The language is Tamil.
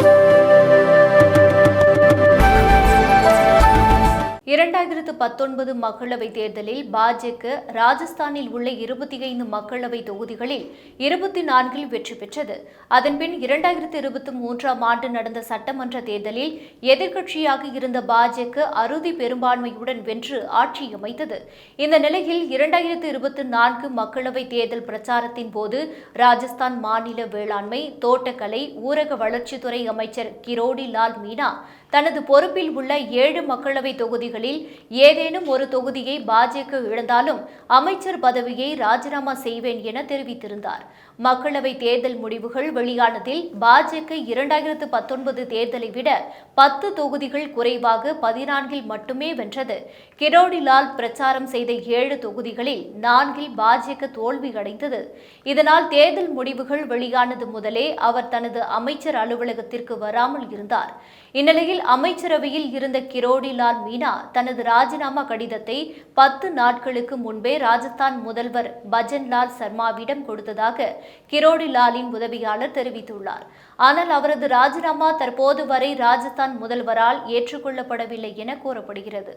Thank you. இரண்டாயிரத்து பத்தொன்பது மக்களவைத் தேர்தலில் பாஜக ராஜஸ்தானில் உள்ள இருபத்தி ஐந்து மக்களவை தொகுதிகளில் இருபத்தி நான்கில் வெற்றி பெற்றது. அதன்பின் இரண்டாயிரத்து இருபத்தி மூன்றாம் ஆண்டு நடந்த சட்டமன்ற தேர்தலில் எதிர்க்கட்சியாக இருந்த பாஜக அறுதி பெரும்பான்மையுடன் வென்று ஆட்சி அமைத்தது. இந்த நிலையில் இரண்டாயிரத்து இருபத்தி நான்கு மக்களவைத் தேர்தல் பிரச்சாரத்தின் போது ராஜஸ்தான் மாநில வேளாண்மை தோட்டக்கலை ஊரக வளர்ச்சித்துறை அமைச்சர் கிரோடி லால் மீனா தனது பொறுப்பில் உள்ள ஏழு மக்களவை தொகுதிகளில் ஏதேனும் ஒரு தொகுதியை பாஜக இழந்தாலும் அமைச்சர் பதவியை ராஜினாமா செய்வேன் என தெரிவித்திருந்தார். மக்களவை தேர்தல் முடிவுகள் வெளியானதில் பாஜக இரண்டாயிரத்து பத்தொன்பது தேர்தலை விட பத்து தொகுதிகள் குறைவாக பதினான்கில் மட்டுமே வென்றது. கிரோடிலால் பிரச்சாரம் செய்த ஏழு தொகுதிகளில் நான்கில் பாஜக தோல்வியடைந்தது இதனால் தேர்தல் முடிவுகள் வெளியானது முதலே அவர் தனது அமைச்சர் அலுவலகத்திற்கு வராமல் இருந்தார். இந்நிலையில் அமைச்சரவையில் இருந்த கிரோடிலால் மீனா தனது ராஜினாமா கடிதத்தை பத்து நாட்களுக்கு முன்பே ராஜஸ்தான் முதல்வர் பஜன்லால் சர்மாவிடம் கொடுத்ததாக கிரோடிலாலின் உதவியாளர் தெரிவித்துள்ளார். ஆனால் அவரது ராஜினாமா தற்போது வரை ராஜஸ்தான் முதல்வரால் ஏற்றுக்கொள்ளப்படவில்லை என கூறப்படுகிறது.